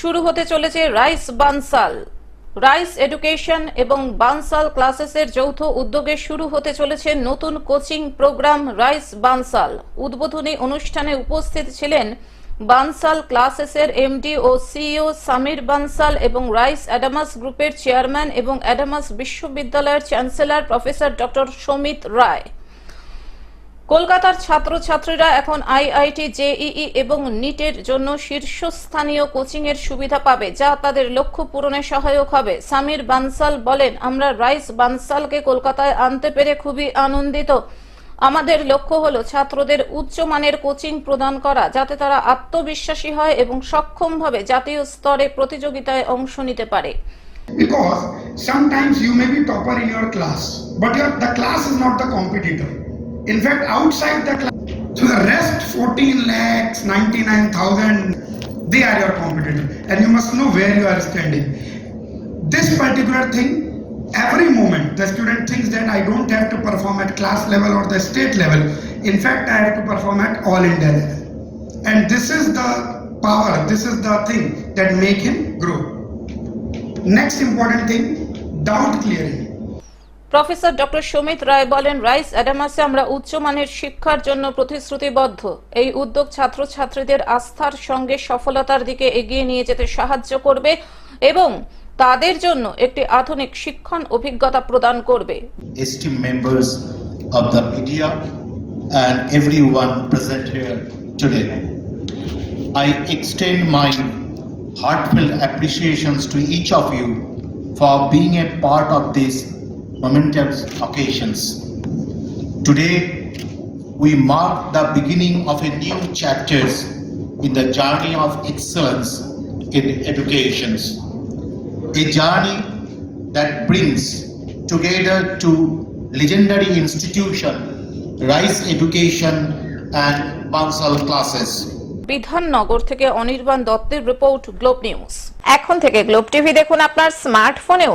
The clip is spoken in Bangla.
শুরু হতে চলেছে রাইস বানসাল। রাইস এডুকেশন এবং বানসাল ক্লাসেসের যৌথ উদ্যোগে শুরু হতে চলেছে নতুন কোচিং প্রোগ্রাম রাইস বানসাল। উদ্বোধনী অনুষ্ঠানে উপস্থিত ছিলেন বানসাল ক্লাসেসের এমডি ও সিইও সামির বানসাল এবং রাইস অ্যাডামাস গ্রুপের চেয়ারম্যান এবং অ্যাডামাস বিশ্ববিদ্যালয়ের chancellor professor doctor Samit Roy. কলকাতার ছাত্রছাত্রীরা এখন আইআইটি জেইই এবং নিটের জন্য শীর্ষস্থানীয় কোচিং এর সুবিধা পাবে যা তাদের লক্ষ্য পূরণে সহায়ক হবে। সামির বানসাল বলেন আমরা রাইস বানসালকে কলকাতায় আনতে পেরে খুবই আনন্দিত। আমাদের লক্ষ্য হলো ছাত্রদের উচ্চমানের কোচিং প্রদান করা যাতে তারা আত্মবিশ্বাসী হয় এবং সক্ষমভাবে জাতীয় স্তরে প্রতিযোগিতায় অংশ নিতে পারে। Because sometimes you may be topper in your class, but your, the class is not the competitor. In fact, outside the class, so the rest 14 lakhs, 99,000, they are your competitor. And you must know where you are standing. This particular thing, every moment, the student thinks that I don't have to perform at class level or the state level. In fact, I have to perform at all India level. And this is the power, this is the thing that make him grow. Next important thing, doubt clearing. Professor doctor Samit Roy বলেন, রাইস অ্যাডামাসে আমরা উচ্চমানের শিক্ষার জন্য প্রতিশ্রুতিবদ্ধ এই উদ্যোগ ছাত্রছাত্রীদের আস্থার সঙ্গে সফলতার দিকে এগিয়ে নিয়ে যেতে সাহায্য করবে এবং তাদের জন্য একটি আধুনিক শিক্ষণ অভিজ্ঞতা প্রদান করবে. I extend my heartfelt appreciations to each of you for being a part of these momentous occasions. Today, we mark the beginning of a new chapters in the journey of excellence in educations a journey that brings together two legendary institution rice education and bansal classes Bidhannagar থেকে অনির্বাণ দত্তের রিপোর্ট গ্লোব নিউজ এখন থেকে গ্লোব টিভি দেখুন আপনার স্মার্টফোনেও